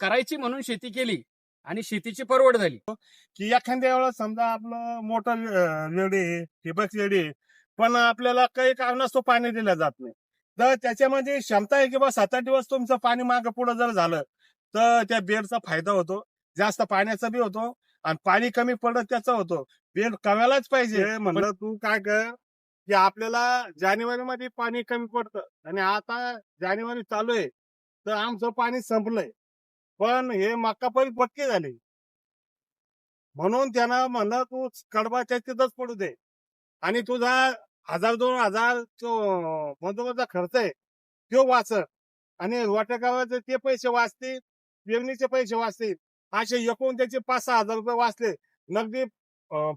करायची म्हणून शेती केली आणि शेतीची परवड झाली. की एखाद्या वेळेस समजा आपलं मोटर रेडी आहे ठिबक रेडी आहे पण आपल्याला काही कारणास्तव पाणी दिलं जात नाही. तर त्याच्यामध्ये क्षमता आहे की बा सात आठ दिवस तुमचं पाणी मागं पुढं जर झालं तर त्या बेडचा फायदा होतो जास्त पाण्याचा बी होतो आणि पाणी कमी पडत त्याचा होतो. बेड कमायलाच पाहिजे. म्हणलं तू काय कर की आपल्याला जानेवारी मध्ये पाणी कमी पडतं आणि आता जानेवारी चालू आहे तर आमचं पाणी संपलंय. पण हे मक्का पक्के झाले. म्हणून त्यानं म्हणलं तू कडबाच्या तिथंच पडू दे. आणि तुझा हजार दोन हजार तो बंदोबस्त खर्च आहे तो वाचत आणि वाटकावाचे ते पैसे वाचतील पेरणीचे पैसे वाचतील. असे एकूण त्याचे पाच सहा हजार रुपये वाचले. नगदी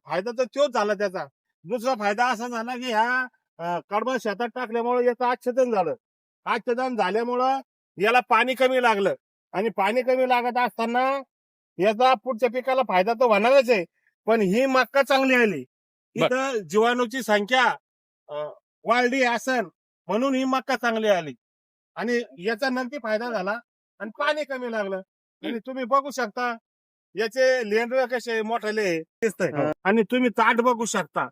फायदा तर तोच झाला त्याचा. दुसरा फायदा असा झाला की ह्या कडबा शेतात टाकल्यामुळे याचं आच्छादन झालं. आच्छादन झाल्यामुळं याला पाणी कमी लागलं. आणि पाणी कमी लागत असताना याचा पुढच्या पिकाला फायदा तर होणारच आहे पण ही मक्का चांगली आली. इथं जीवाणूची संख्या वाढली असन म्हणून ही मक्का चांगली आली. आणि याचा नक्की फायदा झाला आणि पाणी कमी लागलं. आणि तुम्ही बघू शकता याचे लेंडवे कसे मोठाले दिसतंय. आणि तुम्ही ताट बघू शकता.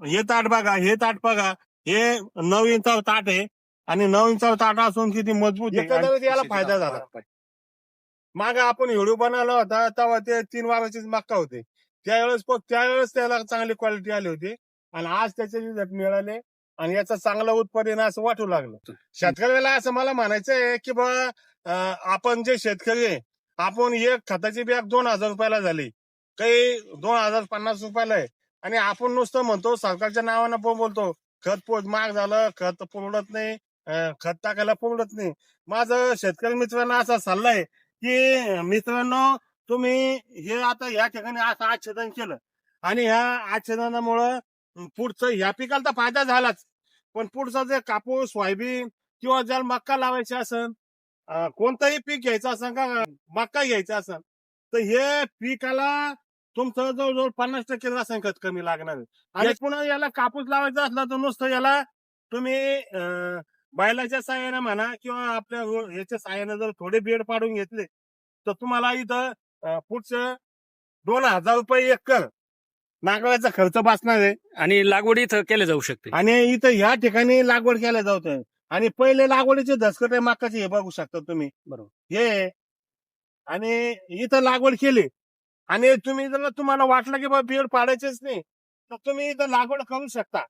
हे ताट बघा हे ताट बघा हे नऊ इंचावर ताट आहे. आणि नऊ इंचावर ताट असून किती मजबूत याला फायदा झाला. माग आपण व्हिडिओ बनवला होता तेव्हा ते तीन वाराचीच मक्का होते. त्यावेळेस त्यावेळेस त्याला चांगली क्वालिटी आली होती आणि आज त्याचे रिझल्ट मिळाले आणि याचा चांगला उत्पादन असं वाटू लागलं. शेतकऱ्याला असं मला म्हणायचं आहे की बा आपण जे शेतकरी आहे आपण एक खताची बॅग दोन हजार रुपयाला झाली. काही दोन हजार पन्नास रुपयाला आहे. आणि आपण नुसतं म्हणतो सरकारच्या नावानं पण बोलतो खत पोच महाग झालं खत पुरवत नाही खत टाकायला पुरवत नाही. माझं शेतकरी मित्रांना असा सल्ला आहे की मित्रांनो तुम्ही हे आता या ठिकाणी असं आच्छादन केलं. आणि ह्या आच्छादनामुळं पुढचं ह्या पिकाला तर फायदा झालाच. पण पुढचा जे कापूस सोयाबीन किंवा जर मक्का लावायची असेल अं, कोणतंही पीक घ्यायचं असेल का मक्का घ्यायचा असेल तर हे पिकाला तुमचं जवळजवळ पन्नास टक्के रासायन खत कमी लागणार आणि पुन्हा याला कापूस लावायचा असला तर नुसतं याला तुम्ही अं, बैलाच्या साह्याने म्हणा किंवा आपल्या याच्या साह्याने जर थोडे बेड पाडून घेतले तर तुम्हाला इथं पुढचं दोन हजार रुपये एकर नागराचा खर्च बसणार आहे. आणि लागवड इथं केल्या जाऊ शकते. आणि इथं ह्या ठिकाणी लागवड केल्या जात आणि पहिले लागवडीचे धसकट आहे मकाचे हे बघू शकता तुम्ही. बरोबर. हे. आणि इथं लागवड केली आणि तुम्ही जर तुम्हाला वाटलं की बाबा बेड पाडायचेच नाही तर तुम्ही इथं लागवड करू शकता.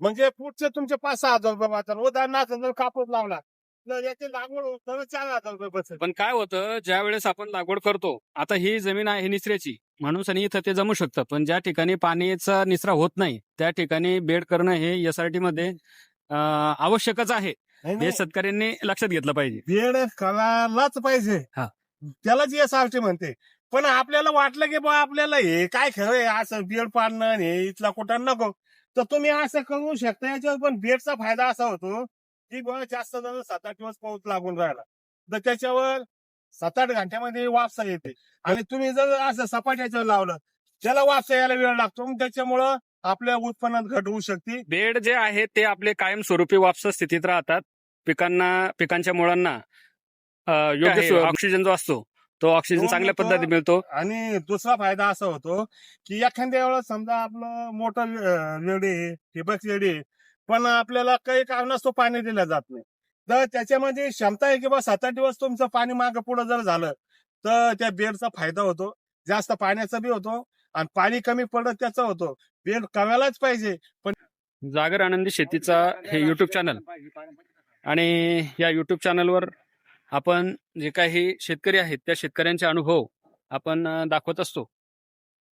म्हणजे पुढचे तुमचे पाच सहा हजार रुपये वाचतात उदाहरणार्थ जर कापूस लावला तर याची लागवड होत चार हजार रुपये बसेल. पण काय होतं ज्या वेळेस आपण लागवड करतो आता ही जमीन आहे निचऱ्याची म्हणून आणि इथं ते जमू शकतं. पण ज्या ठिकाणी पाण्याचा निचरा होत नाही त्या ठिकाणी बेड करणं हे एसआरटी मध्ये अं, आवश्यकच आहे. नाही, हे नाही. शेतकऱ्यांनी लक्षात घेतलं पाहिजे. बेड करायलाच पाहिजे. हा. त्यालाच एस आर टी म्हणते. पण आपल्याला वाटलं की बा आपल्याला हे काय खरं आहे असं बेड पाडणं आणि हे इथला कुठं नको. तर तुम्ही असं करू शकता. याच्यावर पण बेडचा फायदा असा होतो की बा जास्त जण सात आठ दिवस पाऊस लागून राहिला. तर त्याच्यावर सात आठ घंट्यामध्ये वापसा येते. आणि तुम्ही जर असं सपाट याच्यावर लावलं त्याला वापसा यायला वेळ लागतो. मग त्याच्यामुळं आपल्या उत्पन्नात घट होऊ शकते. बेड जे आहे ते आपले कायमस्वरूपी वापस स्थितीत राहतात. पिकांना पिकांच्या मुळांना योग्य ऑक्सिजन जो असतो तो ऑक्सिजन तो चांगल्या. पद्धतीने मिळतो. आणि दुसरा फायदा असा होतो की एखाद्या वेळेस समजा आपलं मोटर आहे ठिबक रेडी पण आपल्याला काही कारणास्तव पाणी दिलं जात नाही. तर त्याच्यामध्ये क्षमता आहे की बा सात आठ दिवस तुमचं पाणी मागं पुढं जर झालं तर त्या बेडचा फायदा होतो. जास्त पाण्याचा बी होतो आणि पाणी कमी पडत त्याचा होतो. बेड कमायलाच पाहिजे जागर आनंदी शेतीचा हे युट्यूब चॅनल आणि या युट्यूब चॅनलवर आपण जे काही शेतकरी आहेत त्या शेतकऱ्यांचे अनुभव आपण दाखवत असतो.